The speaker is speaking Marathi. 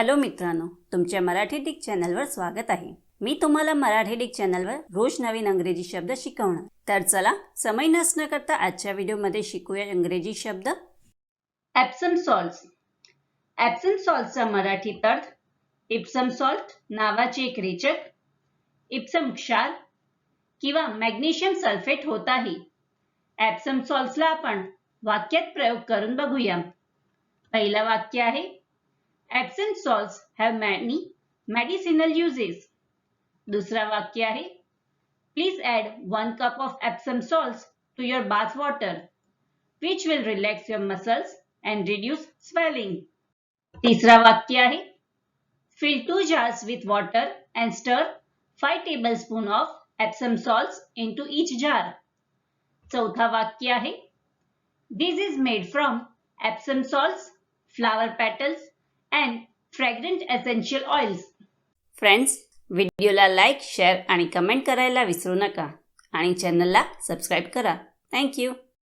हॅलो मित्रांनो तुमच्या मराठी डिक चॅनलवर स्वागत आहे. मी तुम्हाला मराठी डिक चॅनलवर रोज नवीन अंग्रेजी शब्द शिकवणार. तर चला समय नसणं करता आजच्या व्हिडिओमध्ये शिकूया इंग्रजी शब्द. ॲप्सम सॉल्ट ॲप्सम सॉल्टचा मराठी अर्थ इप्सम सॉल्ट नावाचे एक रेचक इप्सम क्षार किंवा मॅग्नेशियम सल्फेट होताही ॲप्सम सॉल्ट्सला आपण वाक्यात प्रयोग करून बघूया. पहिलं वाक्य आहे Epsom salts have many medicinal uses दुसरा वाक्य आहे please add one cup of Epsom salts to your bath water which will relax your muscles and reduce swelling तिसरा वाक्य आहे fill two jars with water and stir 5 tablespoon of Epsom salts into each jar. चौथा वाक्य आहे This is made from Epsom salts, flower petals and fragrant essential oils. Friends व्हिडिओला लाईक शेअर आणि कमेंट करायला विसरू नका. आणि चॅनलला सबस्क्राईब करा. थँक्यू